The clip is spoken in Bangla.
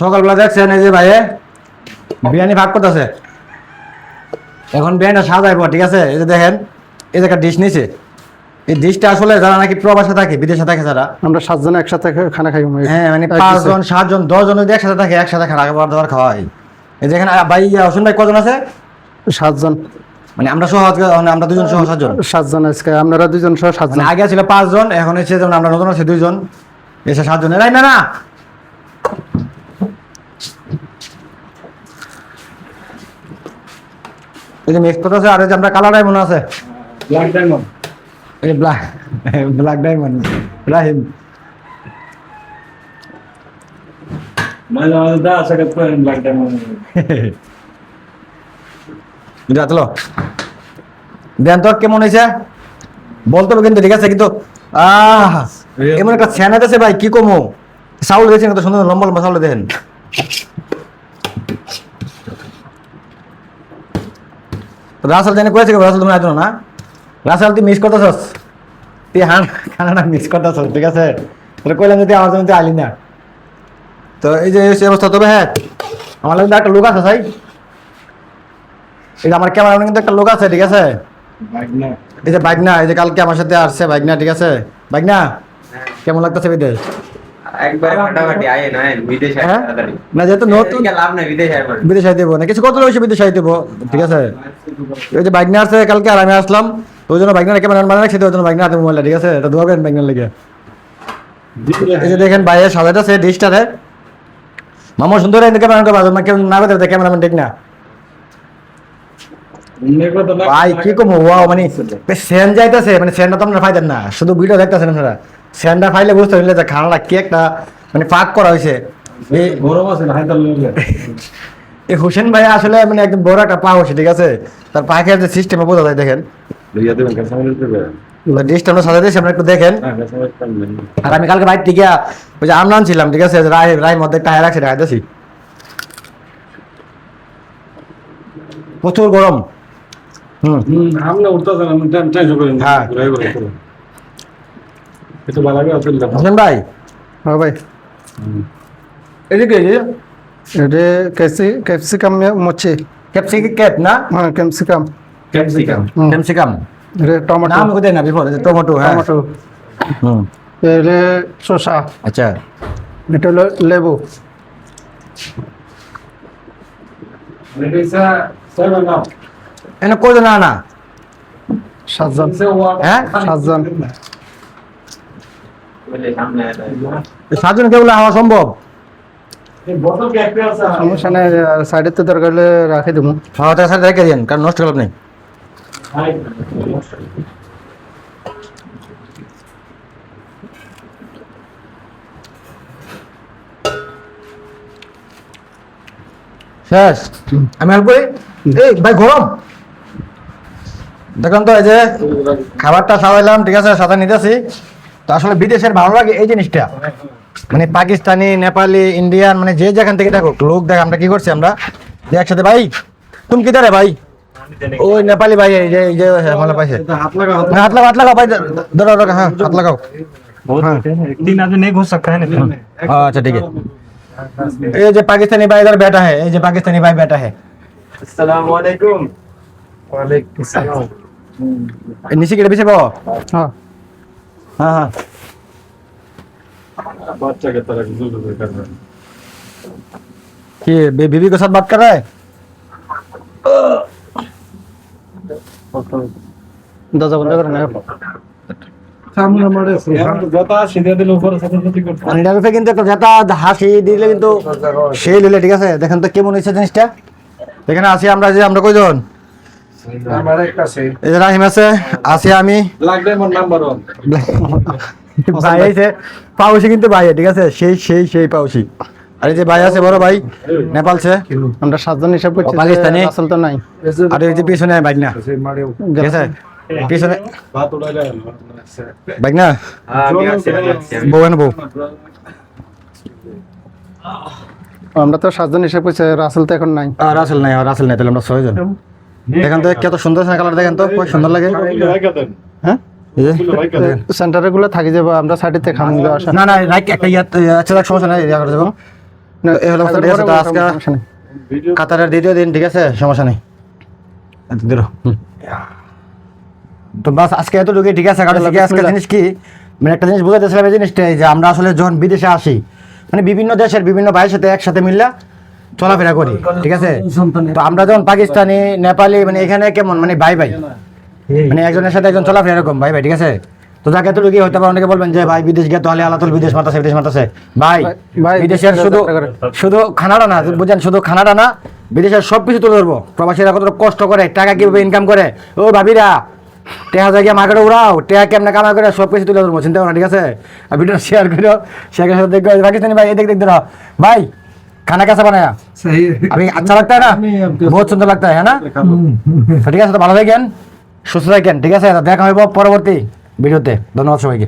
সকালবেলা দেখছেন এই যে ভাইয়ে বিরিয়ানি ভাগ করতেছে। এখন বিরিয়ানিটা সাজাইবো ঠিক আছে? এই যে দেখেন এই যে একটা ডিশ নিছে। এই ডিশটা আসলে যারা নাকি প্রবাসে থাকে বিদেশে থাকে যারা আমরা সাতজন একসাথে খানা খাই হ্যাঁ মানে পাঁচজন সাতজন দশজন যদি একসাথে থাকে একসাথে খাওয়া খাবার দাবার খাওয়া হয় এই যেখানে ভাই হোসেন ভাই কজন আছে? সাতজন। মানে আমরা সহ আজকে মানে আমরা দুজন সহ সাতজন। সাতজন আজকে আপনারা দুজন সহ সাতজন। মানে আগে ছিল পাঁচজন এখন হচ্ছে যেমন আমরা নতুন আছে দুইজন এসে সাতজন। না না এই যে মিক্স করতেছে আর এই যে আমরা কালার ডায়মন্ড আছে। ব্ল্যাক ডায়মন্ড এই ব্ল্যাক ব্ল্যাক ডায়মন্ড ইব্রাহিম দা ব্ল্যাক ডায়মন্ড চলো। দেন কেমন হয়েছে? বলতে হবে কিন্তু ঠিক আছে কিন্তু আহ এমন একটা স্যান আছে ভাই কি কমো? চাউল দিয়েছেন কত সুন্দর লম্বা লম্বা চাউল দেন রাসেল জানি কয়েছে রাসেল তুমি আইতো না? রাসেল তুই মিস করতেছস? তুই হান খানাটা মিস করতেছস ঠিক আছে? তাহলে কইলাম যদি আমার জন্য আইলি না। তো এই যে এই অবস্থা তবে হ্যাঁ আমার লাগবে একটা লোক আছে ভাই। এই যে আমার ক্যামেরা কিন্তু একটা লোক আছে ঠিক আছে? এই যে বাইকনা এই যে কালকে আমার সাথে আসছে বাইকনা ঠিক আছে? বাইকনা কেমন লাগতেছে বিদেশ একবার ফাটাফাটি আয়ে না বিদেশ হ্যাঁ? না যেহেতু নতুন লাভ নাই বিদেশ আয় পড়ে। না কিছু কত রয়েছে বিদেশ আইতে ঠিক আছে। যে আসছে কালকে আর আমি আসলাম। তো ওই জন্য বাইকনার ক্যামেরা মানে রাখছি তো ওই জন্য বাইকনা হাতে মোবাইল ঠিক আছে? এটা দোয়া করেন বাইকনার লেগে। এই যে দেখেন বাইরে সাজাইতেছে ডিশটারে মামা সুন্দর ক্যামেরা করবা না করতে ক্যামেরাম্যান ঠিক না। ভাই কি কমো? ওয়াও মানে সেন যাইতেছে মানে সেনটা তো আপনারা ফাইদেন না। শুধু ভিডিও দেখতেছেন আপনারা। সেনটা ফাইলে বুঝতে পারলে যে খানাটা কি একটা মানে পাক করা হয়েছে এই হোসেন ভাই আসলে মানে একদম বড় একটা পা হচ্ছে ঠিক আছে? তার পাখের যে সিস্টেমে বোঝা যায় দেখেন। লইয়া দেবেন কাছে আমাদের দেবে ডিশটা আমরা সাজাই দিয়েছি আপনারা একটু দেখেন। না কাছে আমাদের পারবেন আর আমি কালকে বাইর থেকে ওই যে আমনান ছিলাম ঠিক আছে? রায় রায় মধ্যে একটা হায় প্রচুর গরম। হুম। হ্যাঁ। ঘুরাই ঘুরাই করুন একটু ভালো লাগে আসলে হোসেন ভাই? হ্যাঁ ভাই। এদিকে এই এটা ক্যাপসি ক্যাপসিকাম মচ্ছে ক্যাপসিক ক্যাপ না? হ্যাঁ ক্যাপসিকাম। ক্যাপসিকাম। হুম। ক্যাপসিকাম। এটা টমেটো। নাম কোথায় না বিফোর টমেটো হ্যাঁ। টমেটো। হুম। এটা শসা। আচ্ছা। এটা হলো লেবু। আপ এনে কই না না সাতজন হ্যাঁ? সাতজন। সাতজন কেবল হওয়া সম্ভব? সমস্যা নেই সাইডে তো দরকার হলে রাখে দেবো। হ্যাঁ তার সাথে রেখে দিন কারণ নষ্ট করলাম নেই। শেষ? আমি হেল্প করি? এই ভাই গরম। দেখুন তো এই যে খাবারটা খাওয়াইলাম ঠিক আছে সাথে নিতেছি। তো আসলে বিদেশের ভালো লাগে এই জিনিসটা মানে পাকিস্তানি নেপালি ইন্ডিয়ান মানে যে যেখান থেকে দেখো লোক দেখ আমরা কি করছি আমরা যে একসাথে ভাই তুমি কি রে ভাই ওই নেপালি ভাই এই যে এই যে ভালো পাইছে हाथ लगा হ্যাঁ, হাত লাগাও হাত লাগাও ভাই ধরো ধরো হ্যাঁ হাত লাগাও हाँ। तीन आदमी नहीं घुस सकता है ना हाँ, अच्छा ठीक है ये जो पाकिस्तानी भाई इधर बैठा है ये जो पाकिस्तानी भाई बैठा है আসসালামু আলাইকুম वालेकुम सलाम ये नीचे के पीछे पाओ হ্যাঁ हाँ हाँ बच्चा के तरह जुल कर रहा है ये बी- बीवी के साथ बात कर रहा है দরজা বন্ধ করে না সামনে মারে যত সিধে দিলে উপরে সাথে করতে অনিডার উপরে কিন্তু একটা যেটা হাসি দিলে কিন্তু সেই দিলে ঠিক আছে দেখেন তো কেমন হয়েছে জিনিসটা এখানে আছি আমরা যে আমরা কয়জন আমার একটা সে এই রাহিম আছে আছি আমি। ব্ল্যাক ডায়মন্ড নাম্বার 1 ভাই আছে পাউসি কিন্তু ভাই ঠিক আছে? সেই সেই সেই পাউসি। আর যে ভাই আছে বড় ভাই নেপাল সে। আমরা সাতজন হিসাব করছি পাকিস্তানি? আসল তো নাই। আর এই যে পিছনে বাইক না ঠিক আছে? পিছনে। বাত না আমি আসছি আমি আসছি আমি। বউ বউ। আমরা তো সাতজন হিসাব করছি রাসেল তো এখন নাই। আর রাসেল নাই আর রাসেল নাই তাহলে আমরা ছয়জন। দেখেন তো কত সুন্দর কালার দেখেন তো? খুব সুন্দর লাগে। হ্যাঁ? সেন্টারে গুলো থাকি যাব আমরা সাইডেতে খামু আসা না না রাইট একটা ইয়াত আচ্ছা দেখ সমস্যা নাই ইয়া করে দেবো না, এই হলো অবস্থা, ঠিক আছে, তো আজকে কাতারের দ্বিতীয় দিন ঠিক আছে? সমস্যা নেই। এত দূর। তো বাস আজকে এতটুকু ঠিক আছে? কারণ আজকে জিনিস কি? মানে একটা জিনিস বুঝাইতেছিলাম এই জিনিসটাই যে আমরা আসলে যখন বিদেশে আসি মানে বিভিন্ন দেশের বিভিন্ন ভাইয়ের সাথে একসাথে মিললা চলাফেরা করি ঠিক আছে? তো আমরা যখন পাকিস্তানি নেপালি মানে এখানে কেমন মানে ভাই ভাই? মানে একজনের সাথে একজন চলাফেরা এরকম ভাই ভাই ঠিক আছে? তো যাকে এতটুকু হয়তো বা অনেকে বলবেন যে ভাই বিদেশ গিয়ে তাহলে আলাতুল বিদেশ মাতাছে বিদেশ মাতাছে। ভাই বিদেশের শুধু শুধু খানাটা না বুঝেন শুধু খানাটা না বিদেশের সব কিছু তুলে ধরবো। প্রবাসীরা কত কষ্ট করে টাকা কীভাবে ইনকাম করে। ও ভাবিরা টেহা জায়গায় মার্কেটে উড়াও টেহা কেমনে কামাই করে সব কিছু তুলে ধরবো চিন্তা করো না ঠিক আছে? আর ভিডিও শেয়ার করো শেয়ার করে দেখো পাকিস্তানি ভাই এদিক দেখ ধরো। ভাই खाना कैसा बनाया सही है अभी अच्छा लगता है ना बहुत सुंदर लगता है है ना তো ঠিক আছে তো ভালো থাকেন সুস্থ থাকেন ঠিক আছে তো দেখা হইব পরবর্তী ভিডিওতে ধন্যবাদ সবাইকে